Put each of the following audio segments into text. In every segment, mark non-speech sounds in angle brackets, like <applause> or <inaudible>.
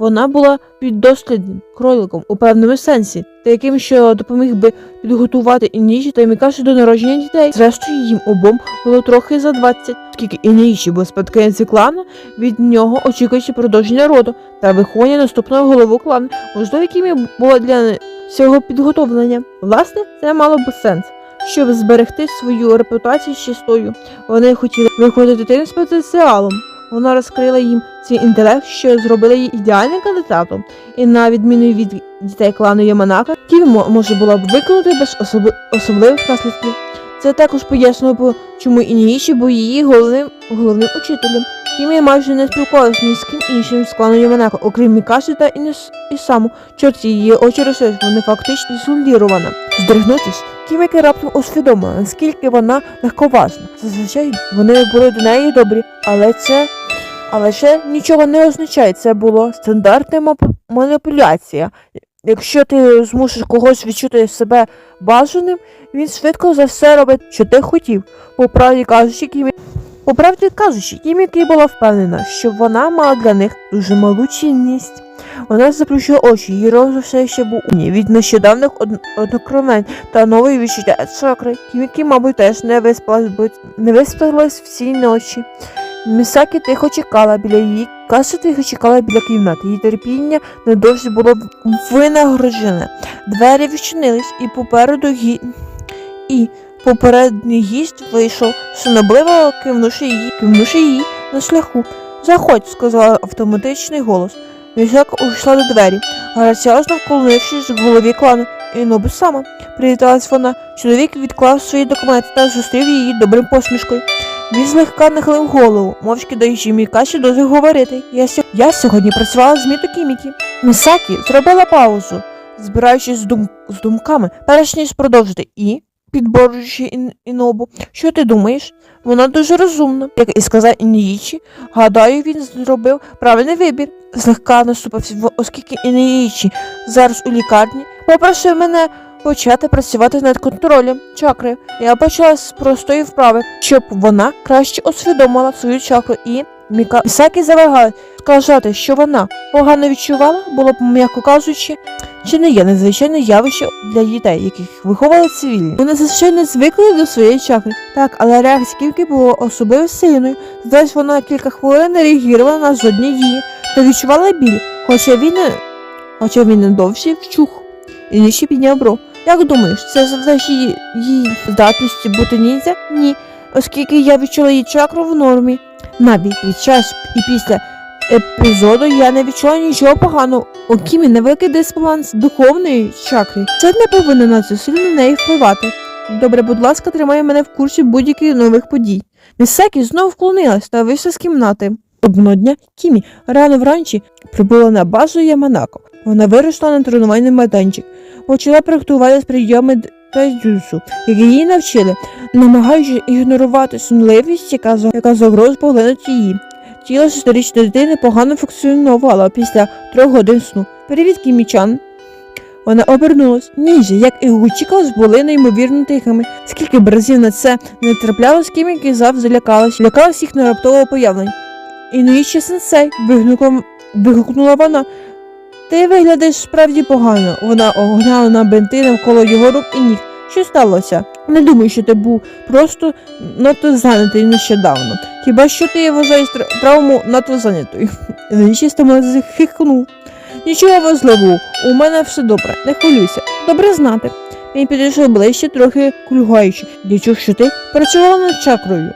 Вона була піддослідним кроликом у певному сенсі, та яким, що допоміг би підготувати Ініші та Мікаші до народження дітей. Зрештою, їм обом було трохи за 20, оскільки Ініші був спадкоємцем клану, від нього очікуючи продовження роду та виховання наступного голови клану, можливо, яким було для цього підготовлення. Власне, це мало би сенс. Щоб зберегти свою репутацію чистою, вони хотіли виходити дитину з потенціалом. Вона розкрила їм свій інтелект, що зробила її ідеальним кандидатом. І на відміну від дітей клану Яманака, Ківі може була б виконати без особи- особливих наслідків. Це також пояснює, чому Ініїші був її головним головним учителем. Кімі майже не спілкувалася ні з ким іншим з клану окрім Мікаші та Ініс Ісаму. Чорт її очі розсують, вони фактично ізолірована. Здригнутись, Кіміки раптом усвідомила, наскільки вона легковажна. Зазвичай вони були до неї добрі, але це але ще нічого не означає. Це було стандартна маніпуляція. Якщо ти змусиш когось відчути себе бажаним, він швидко за все робить, що ти хотів. По правді кажучи, Кімі... По правді кажучи, Кімікі була впевнена, що вона мала для них дуже малу цінність. Вона заплющила очі, її розум все ще був умні від нещодавних од... однокровень та нової відчуття чакри. Кімікі, мабуть, теж не виспалась, бо не виспалась всі ночі. Місакі тихо чекала біля її, Каса тихо чекала біля кімнати. Її терпіння недовзі було винагороджене. Двері відчинились, і попереду гі... і попередній гість вийшов, шанобливо кивнувши її, кивнувши її на шляху. Заходь, сказав автоматичний голос. Місака увійшла до двері, граціозно вклонившись в голові клану. І Нобу сама. Привіталась вона. Чоловік відклав свої документи та зустрів її добрим посмішкою. Він злегка нахилив голову, мовчки даючи Мікаші дозвіл говорити. Я, сьо... я сьогодні працювала з Міто Кімікі. Місакі зробила паузу, збираючись з, дум... з думками, перш ніж продовжити, і, підборюючи Ін... Інобу, що ти думаєш? Вона дуже розумна. Як і сказав Ініїчі, гадаю, він зробив правильний вибір. Злегка наступився, оскільки Ініїчі зараз у лікарні, попросив мене почати працювати над контролем чакри. Я почала з простої вправи, щоб вона краще усвідомила свою чакру і Міка Місакі завагала сказати, що вона погано відчувала, було б, м'яко кажучи, чи не є незвичайне явище для дітей, яких виховали цивільні. Вони звичайно звикли до своєї чакри. Так, але реакція Ківки була особливо сильною. Здесь вона кілька хвилин не реагувала на жодні дії та відчувала біль, хоча він не хоча він не довше вчух. І нижче підняв бров. Як думаєш, це завдяки її, здатності бути ніндзя? Ні, оскільки я відчула її чакру в нормі. Навіть під час і після епізоду я не відчула нічого поганого. Кімі невеликий дисбаланс духовної чакри. Це не повинно на це сильно неї впливати. Добре, будь ласка, тримай мене в курсі будь-яких нових подій. Місекі знову вклонилась та вийшла з кімнати. Одного дня Кімі рано вранці прибула на базу Яманако. Вона вирушила на тренувальний майданчик, почала практикувати прийоми д- тайджутсу, які її навчили, намагаючись ігнорувати сонливість, яка, яка загроз поглинуть її. Тіло шестирічної дитини погано функціонувало після трьох годин сну. Привіт, Кімічан. Вона обернулась. Ніжі, як і Гучікос, були неймовірно тихими. Скільки б разів на це не траплялось, Кімікі завжди лякалась, лякалась їх на раптового появлення. Інуїчі сенсей, вигукнула вона. Ти виглядаєш справді погано. Вона оглянула на бинти навколо його рук і ніг. Що сталося? Не думаю, що ти був просто надто зайнятий нещодавно. Хіба що ти вважаєш тр- травму надто зайнятою? <laughs> Інуїчі стомило захихнув. Нічого важливого, у мене все добре, не хвилюйся. Добре знати. Він підійшов ближче, трохи кульгаючи. Я що ти працювала над чакрою.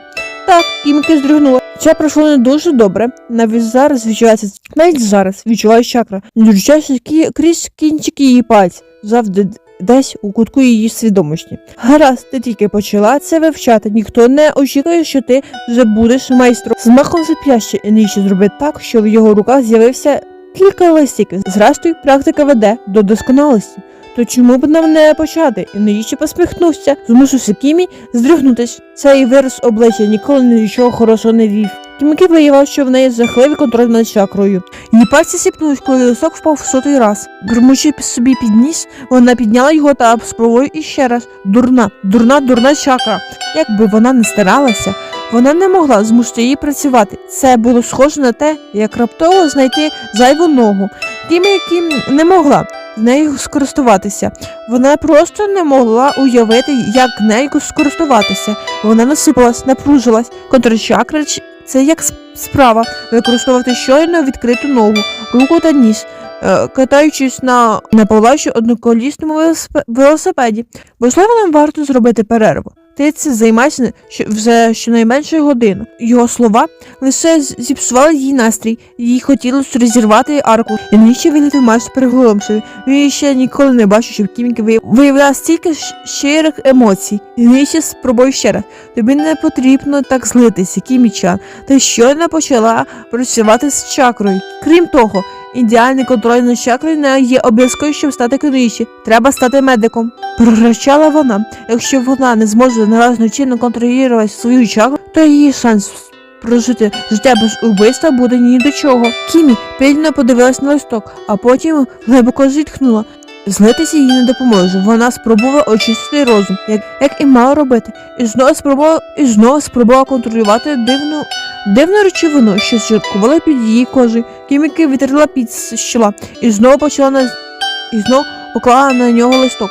Так, кімки здригнула. Це пройшло не дуже добре. Навіть зараз відчувається, навіть зараз відчуваю чакра. Не дочається крізь кінчики її пальців, завжди десь у кутку її свідомості. Гаразд, ти тільки почала це вивчати. Ніхто не очікує, що ти вже будеш майстром. З махом зап'яща і нижче зробить так, що в його руках з'явився кілька листиків. Зрештою, практика веде до досконалості. То чому б нам не почати? І наїще посміхнувся, змусився Кімі здригнутись. Цей вираз обличчя ніколи нічого хорошого не вів. Кіміки виявив, що в неї жахливий контроль над чакрою. Її пальці сіпнулись, коли лисок впав в сотий раз. Громучи собі під ніс, вона підняла його та спробувала іще раз. Дурна, дурна, дурна чакра. Якби вона не старалася, Вона не могла змусити її працювати. Це було схоже на те, як раптово знайти зайву ногу. Кімі, яким не могла нею скористуватися. Вона просто не могла уявити, як нею скористуватися. Вона насипалась, напружилась. Контрчакра це як справа використовувати щойно відкриту ногу, руку та ніс, е, катаючись на неповлачі одноколісному велосипеді. Можливо, нам варто зробити перерву. Ти це займайся що- вже щонайменше годину. Його слова лише зіпсували їй настрій, їй хотілося розірвати арку. І нижче виглядав майже переголомшив. Він ще ніколи не бачив, щоб вияв- виявляв стільки щирих емоцій. І нижче спробуй ще раз. Тобі не потрібно так злитися, Кімічан. Ти щойно почала працювати з чакрою. Крім того, ідеальний контроль над не є обов'язково, щоб стати конуючі. Треба стати медиком. Пророчала вона. Якщо вона не зможе наразно чинно контролювати свою чакру, то її шанс прожити життя без убивства буде ні до чого. Кімі пильно подивилась на листок, а потім глибоко зітхнула. Злитися їй не допоможе. Вона спробувала очистити розум, як, як і мала робити, і знову спробувала і знову спробувала контролювати дивну дивну речовину, що зжиркувала під її кожею. Кіміки витерла під щола і знову почала на і знову поклала на нього листок.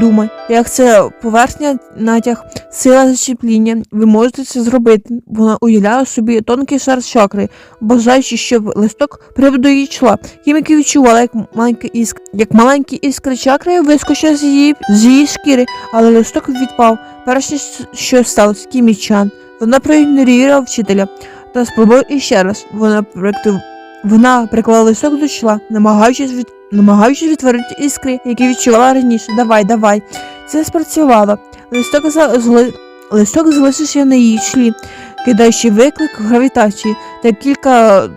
Думай, як це поверхня натяг, сила зачепління. Ви можете це зробити. Вона уявляла собі тонкий шар чакри, бажаючи, щоб листок прибув до її чола. Хіміки відчувала, як маленький іск, як маленькі іскри чакри вискочили з її з її шкіри, але листок відпав. Перш ніж що сталося, кімічан. Вона проігнорувала вчителя та спробувала іще раз. Вона проектив... Вона приклала листок до чола, намагаючись від намагаючись відтворити іскри, які відчувала раніше. Давай, давай. Це спрацювало. Листок, зли... Листок залишився на її члі, кидаючи виклик гравітації та кілька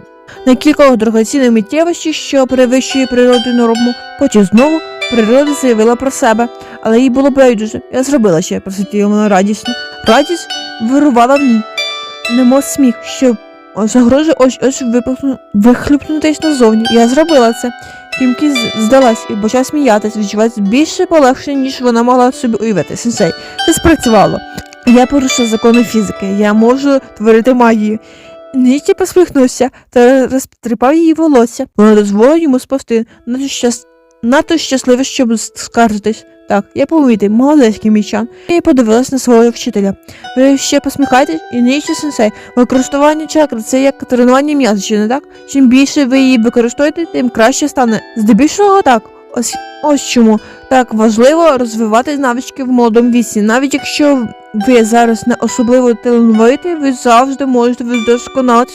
на кілька дорогоцінних миттєвостей, що перевищує природу норму. Потім знову природа заявила про себе, але їй було байдуже. Я зробила ще, проситіла вона радісно. Радість вирувала в ній, немов сміх, що загрожує ось ось вихлюпнутись назовні. Я зробила це. Кімкі здалась і почала сміятись, відчувати більше полегшення, ніж вона могла собі уявити. Сенсей, це спрацювало. Я порушила закони фізики, я можу творити магію. Ніті посміхнувся та розтріпав її волосся. Вона дозволила йому сповсти, Надто, щас... Щасливо, щоб скаржитись. Так, я помітив, молодець кімічан. Я подивилась на свого вчителя. Ви ще посміхаєтесь? І ніч сенсей. Використання чакри це як тренування м'яза, не так? Чим більше ви її використовуєте, тим краще стане. Здебільшого так. Ось ось чому так важливо розвивати навички в молодому віці. Навіть якщо ви зараз не особливо талановиті, ви завжди можете вдосконалити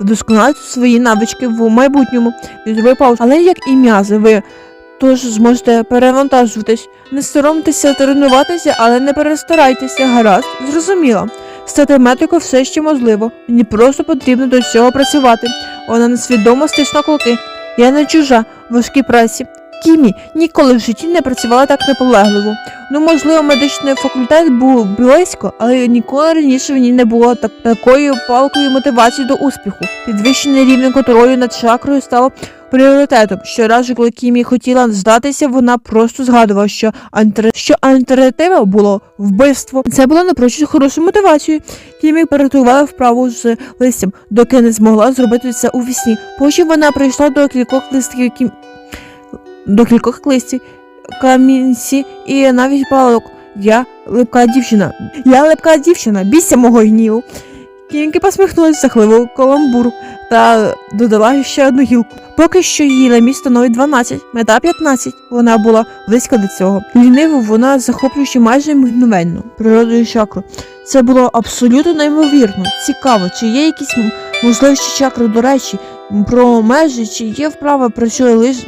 вдосконалити свої навички в майбутньому. Але як і м'язи, ви тож зможете перевантажуватись. Не соромтеся тренуватися, але не перестарайтеся. Гаразд, зрозуміло. Стати медиком все ще можливо. Мені просто потрібно до цього працювати. Вона несвідомо стисла кулаки. Я не чужа важкій праці. Кімі ніколи в житті не працювала так наполегливо. Ну, можливо, медичний факультет був близько, але ніколи раніше в ній не було так, такої палкої мотивації до успіху. Підвищений рівень контролю над чакрою стало пріоритетом. Щоразу, коли Кімі хотіла здатися, вона просто згадувала, що, альтер... що альтернатива було вбивство. Це було напрочуд хорошою мотивацією. Кімі перетувала вправу з листям, доки не змогла зробити це у вісні. Потім вона прийшла до кількох листків Кім... до кількох листів, камінці і навіть палок. Я липка дівчина. Я липка дівчина, бійся мого гніву. Кімкі посміхнулася захливу каламбур та додала ще одну гілку. Поки що її на леміт становить 12, мета 15. Вона була близько до цього. Ліниво вона захоплюючи майже мгновенно природою чакру. Це було абсолютно неймовірно. Цікаво, чи є якісь можливості чакри, до речі, про межі, чи є вправа працює лише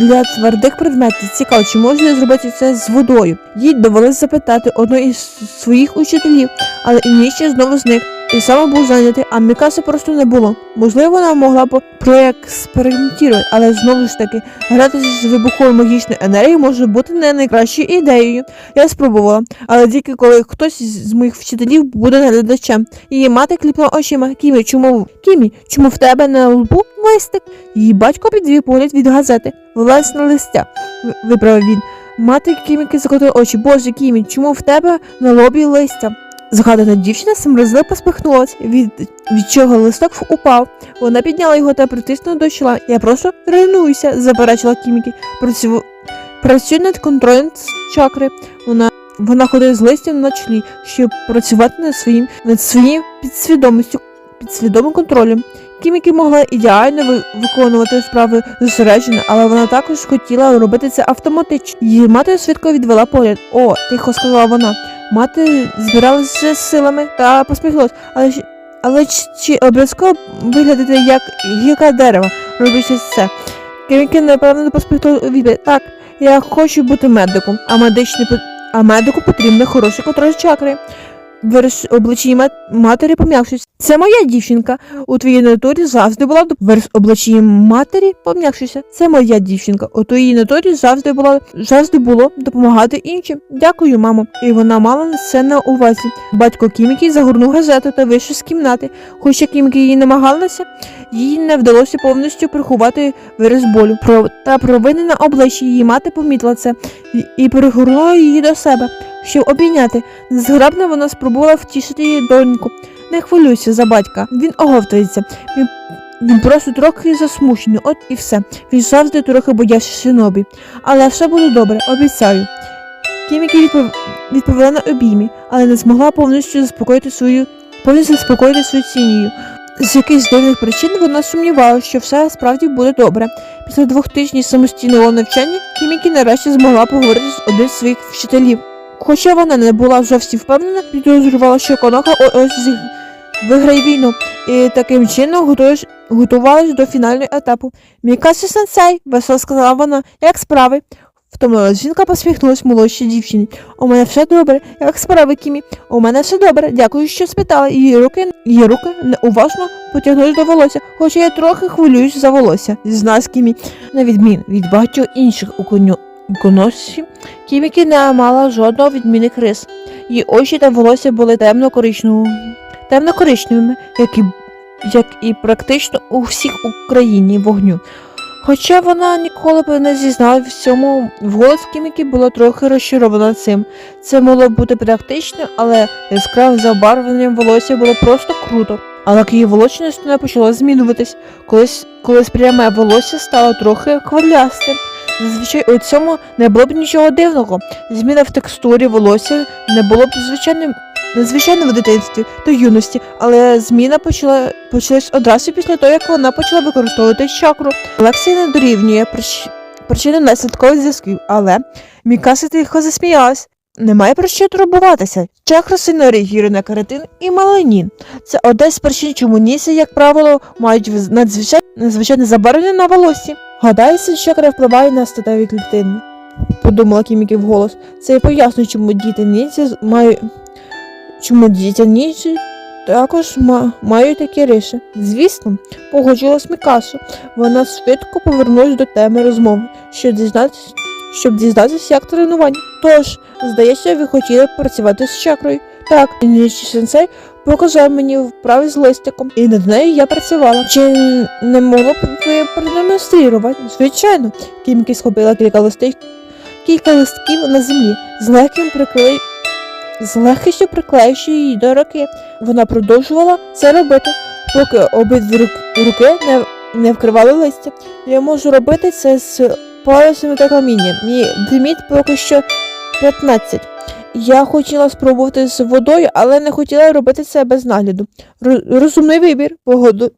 для твердих предметів. Цікаво, чи можна зробити це з водою? Їй довелось запитати одного із своїх учителів, але Ініші знову зник. І саме був зайнятий, а Мікаса просто не було. Можливо, вона могла б проекспериментувати, але знову ж таки, грати з вибуховою магічною енергією може бути не найкращою ідеєю. Я спробувала, але тільки коли хтось з моїх вчителів буде наглядачем. Її мати кліпнула очима. Кімі, чому Кімі, чому в тебе на лбу листик? Її батько підвів погляд від газети. Власне листя, виправив він. Мати Кіміки закотила очі. Боже, Кімі, чому в тебе на лобі листя? Згадана дівчина смразливо посміхнулася, від, від чого листок упав. Вона підняла його та притиснула до чола. Я просто тренуюся, заперечила Кімікі. Працю... Працюю над контролем чакри. Вона, вона ходить з листям на чолі, щоб працювати над своїм, над своїм підсвідомістю, підсвідомим контролем. Кімікі могла ідеально ви- виконувати справи зосереджено, але вона також хотіла робити це автоматично. Її мати швидко відвела погляд. О, тихо сказала вона. Мати збиралася з силами та посміхнулась, але ж- але ч- чи обов'язково виглядати як гілка дерева, роблячи це? Кімікі напевно посміхнув у відповідь. Так, я хочу бути медиком, а медичний а медику потрібен хороший контроль чакри. Її мат- матері пом'якшується. Це моя дівчинка. У твоїй натурі завжди була виріс обличчя матері пом'якшується. Це моя дівчинка. У твоїй натурі завжди була завжди було допомагати іншим. Дякую, мамо. І вона мала це на увазі. Батько Кімікі загорнув газету та вийшов з кімнати. Хоча Кімікі її намагалася, їй не вдалося повністю приховати вираз болю. Про та провини на обличчі її мати помітила це і, пригорнула її до себе, щоб обійняти. Незграбно вона спробувала втішити її доньку. Не хвилюйся за батька, він оговтується. Він, просто трохи засмучений, от і все. Він завжди трохи боявся шинобі. Але все буде добре, обіцяю. Кімікі відпов... відповіла на обіймі, але не змогла повністю заспокоїти свою повністю заспокоїти свою цінію. З якихось дивних причин вона сумнівалася, що все справді буде добре. Після двох тижнів самостійного навчання Кімікі нарешті змогла поговорити з одним з своїх вчителів. Хоча вона не була зовсім впевнена, підозрювала, що Коноха ось виграє війну і таким чином готуєш, готувалась до фінального етапу. Мікасі сенсей, весело сказала вона, як справи. Втомилась жінка посміхнулась молодшій дівчині. У мене все добре, як справи, Кімі. У мене все добре, дякую, що спитала. Її руки, її руки неуважно потягнулись до волосся, хоча я трохи хвилююсь за волосся. Зізналась Кімі, на відмін від багатьох інших уконю- уконосів, Кімікі не мала жодного відмінних рис. Її очі та волосся були темно-коричневими, темно-коричневими, як і, як і практично у всіх Україні вогню. Хоча вона ніколи б не зізналась в цьому, вголос Кімікі була трохи розчарована цим. Це могло бути практично, але яскраве забарвленням волосся було просто круто. Але її волочність не почала змінюватись, колись, колись пряме волосся стало трохи хвилястим. Зазвичай у цьому не було б нічого дивного. Зміна в текстурі волосся не було б звичайним незвичайно в дитинстві та юності, але зміна почала почалась одразу після того, як вона почала використовувати чакру. Лексія не дорівнює прич... причини наслідкових зв'язків, але Мікаса тихо засміялась. Немає про що турбуватися. Чакра сильно реагує на каротин і меланін. Це одна з причин, чому ніси, як правило, мають вз- надзвичай... надзвичайне забарвлення на волосі. Гадається, чакра впливає на статеві клітини. Подумала Кімікі вголос. Це і пояснює, чому діти ніці з- мають чому діти ніці також ма- мають такі риси. Звісно, погоджилась Мікасо. Вона швидко повернулася до теми розмови, щоб дізнатися, щоб дізнатися, як тренування. Тож, здається, ви хотіли працювати з чакрою. Так, Нічі сенсей показав мені вправи з листиком, і над нею я працювала. Чи не могло б ви продемонструвати? Звичайно, Кімкі схопила кілька листів, кілька листків на землі, з легким прикли... з легкістю приклеївши її до руки. Вона продовжувала це робити, поки обидві руки не, не вкривали листя. Я можу робити це з палицями та камінням. Мій ліміт поки що 15. Я хотіла спробувати з водою, але не хотіла робити це без нагляду. Розумний вибір, погоду...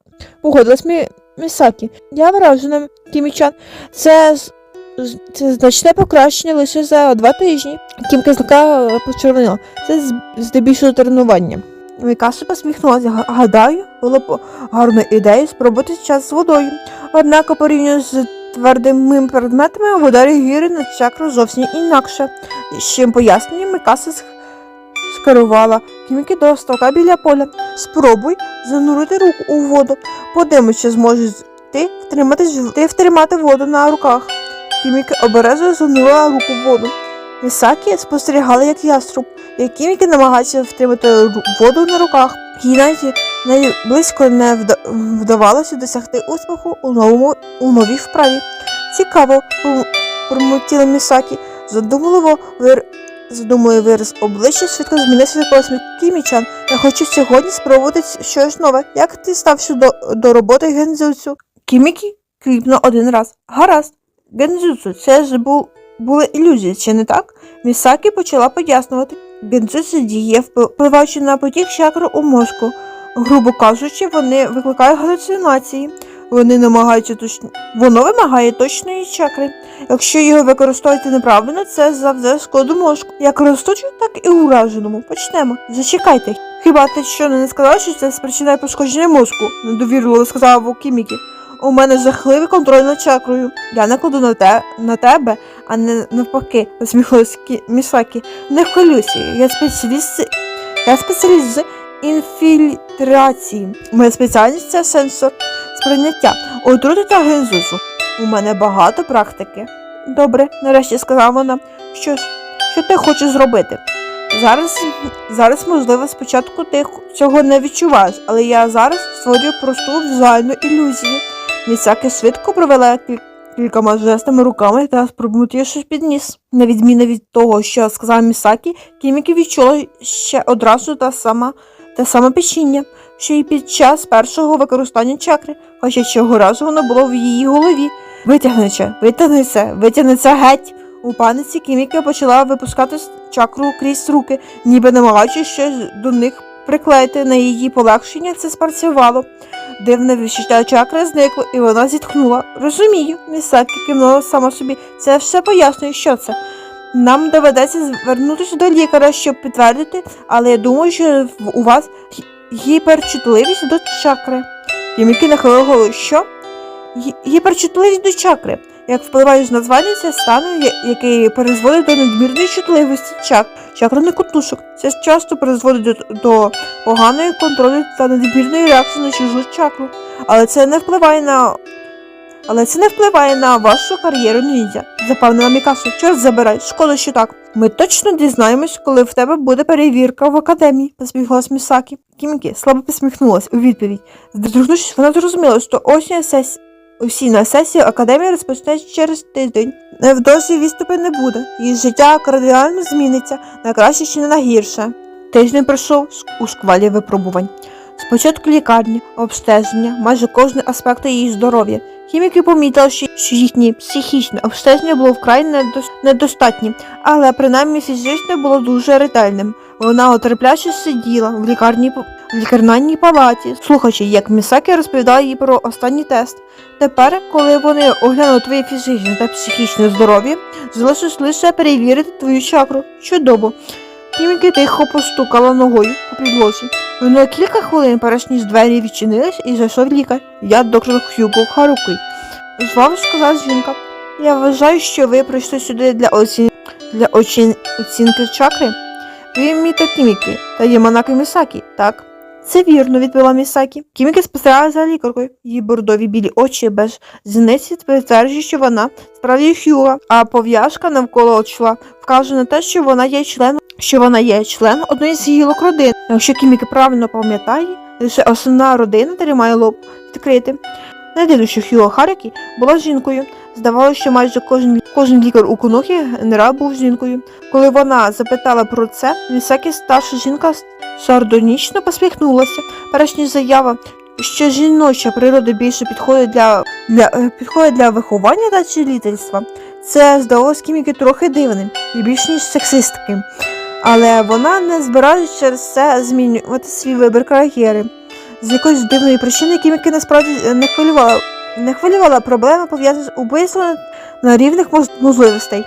погодилась Мі... Місакі. Я вражена, Кімічан. Це, це значне покращення лише за два тижні. Кімка злака почервонила. Це здебільшого тренування. Мікасу посміхнулася. «Га- Гадаю, було б гарною ідеєю спробувати час з водою. Однак порівняно з твердими предметами вода реагує на чакру зовсім інакше. З чим поясненням Мікаса сх- скерувала Кімікі до ставка біля поля. Спробуй занурити руку у воду. Подивимось, чи зможеш ти втримати, ти втримати воду на руках. Кімікі обережно занурила руку в воду. Місакі спостерігала, як яструб, як Кімікі намагається втримати воду на руках. Їй найблизько не вда- вдавалося досягти успіху у новому у новій вправі. Цікаво, пrom- Місакі, задумливо вир... Задумує вираз обличчя, швидко змінився посміх. Кімічан, я хочу сьогодні спробувати щось нове. Як ти стався до, до роботи гензюцю? Кімікі кліпнув один раз. Гаразд. Гензюцу, це ж бу, були ілюзії, чи не так? Місакі почала пояснювати. Гензюцу діє, впливаючи на потік чакри у мозку. Грубо кажучи, вони викликають галюцинації. Вони намагаються точ... Воно вимагає точної чакри. Якщо його використовувати неправильно, це завжди шкоду мозку. Як ростучу, так і ураженому. Почнемо. Зачекайте. Хіба ти що не сказав, що це спричиняє пошкодження мозку? недовірливо сказала Вокімікі. У мене жахливий контроль над чакрою. Я накладу на, те, на тебе, а не навпаки, посміхнулась Кі- Місакі. Не хвилюйся, я спеціаліст, я спеціаліст з інфільтрації. Моя спеціальність це сенсор сприйняття. Отрути та гензусу. У мене багато практики. Добре, нарешті сказала вона. Що що ти хочеш зробити? Зараз, зараз, можливо, спочатку ти цього не відчуваєш, але я зараз створюю просту візуальну ілюзію. Місаки швидко провела кіль- кількома жестами руками та спробувала щось підніс. На відміну від того, що сказала Місакі, Кімікі відчула ще одразу та сама те саме печіння, що і під час першого використання чакри, хоча цього разу воно було в її голові. Це, витягни це, геть. У паниці Кіміка почала випускати чакру крізь руки, ніби намагаючись щось до них приклеїти на її полегшення, це спрацювало. Дивне відчуття чакри зникло, і вона зітхнула. Розумію, Місакі кивнула сама собі. Це все пояснює, що це. Нам доведеться звернутися до лікаря, щоб підтвердити, але я думаю, що у вас гіперчутливість до чакри. Кімікі нахилив голову. Що? Гіперчутливість до чакри. Як впливаєш названня, це стану, який призводить до надмірної чутливості чак, чакрних котушок. Це часто призводить до, до поганої контролю та надмірної реакції на чужу чакру. Але це не впливає на. Але це не впливає на вашу кар'єру ніндзя, запевнила Мікасу. Чорт забирай, шкода, що так. Ми точно дізнаємось, коли в тебе буде перевірка в академії, посміхнулась Місакі. Кімікі слабо посміхнулась у відповідь. Здригнувшись, вона зрозуміла, що осіння сесія. Осіння сесія академії розпочнеться через тиждень. Невдовзі відступи не буде. Її життя кардинально зміниться на краще чи не на гірше. Тиждень пройшов у шквалі випробувань. Спочатку лікарні, обстеження, майже кожен аспект її здоров'я. Хіміки помітили, що їхнє психічне обстеження було вкрай недос- недостатнім, але принаймні фізичне було дуже ретельним. Вона отерпляче сиділа в лікарні в лікарняній палаті, слухаючи, як Місакі розповідала їй про останній тест. Тепер, коли вони оглянули твоє фізичне та психічне здоров'я, залишилось лише перевірити твою чакру. Чудово. Кіміки тихо постукала ногою по підлозі. Минуло кілька хвилин, перш ніж двері відчинились, і зайшов лікар. Я доктор Х'юго Харуки. Звав сказала жінка. Я вважаю, що ви прийшли сюди для оцін... для оцін... оцінки чакри. Ви Міто Кімікі та Яманаки Місакі, так? Це вірно, відповіла Місакі. Кімікі спостерігала за лікаркою. Її бордові білі очі без зіниці підтверджують, що вона справді Х'юга, а пов'язка навколо чола вказує на те, що вона є членом що вона є член одної з гілок родин. Якщо Кіміки правильно пам'ятає, лише основна родина тримає лоб відкритим. Не дивно, що Хіо Харікі була жінкою. Здавалося, що майже кожен, кожен лікар у Конохі генерал був жінкою. Коли вона запитала про це, Місакі старша жінка сардонічно посміхнулася. Перш ніж заява, що жіноча природа більше підходить для, для, е, підходить для виховання та чи лідерства. Це здалося Кіміки трохи дивним і більш ніж сексистським. Але вона не збирається через це змінювати свій вибір кар'єри. З якоїсь дивної причини Кіміки насправді е, не хвилювала, не хвилювала проблеми, пов'язані з убивством на рівних можливостей.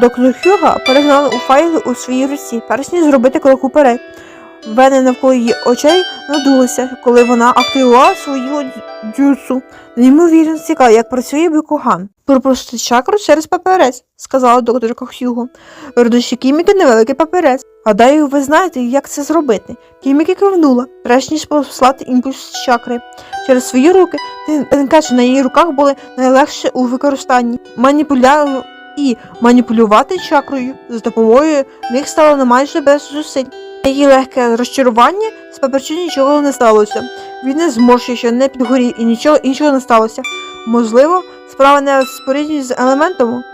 Доктор Хюга перегнала у файли у своїй руці, перш ніж зробити крок уперед. Вени навколо її очей надулися, коли вона активувала свою дзюцу. Неймовірно цікаво, як працює Бікуган. Пропусти чакру через паперець, сказала докторка Хюго. Родичі Кіміки невеликий паперець. Гадаю, ви знаєте, як це зробити. Кіміки кивнула, перш ніж послати імпульс чакри. Через свої руки ДНК, на її руках були найлегше у використанні. Маніпуля... І маніпулювати чакрою з допомогою них стало не майже без зусиль. Її легке розчарування з паперчі нічого не сталося. Він не зморщився, не підгорів і нічого іншого не сталося. Можливо, справа не в з елементом.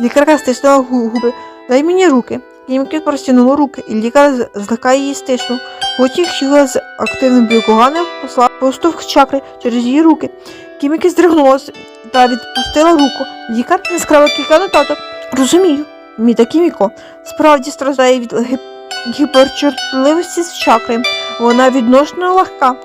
Лікарка стиснула губи. Дай мені руки. Кіміки простягнула руки, і лікар злегка її стиснув. Потім його з активним блокуванням послав постух чакри через її руки. Кіміки здригнулася та відпустила руку. Лікар яскраво кілька нотаток. Розумію, Міта Кіміко справді страждає від гіп- гіперчутливості з чакри. Вона відносно легка.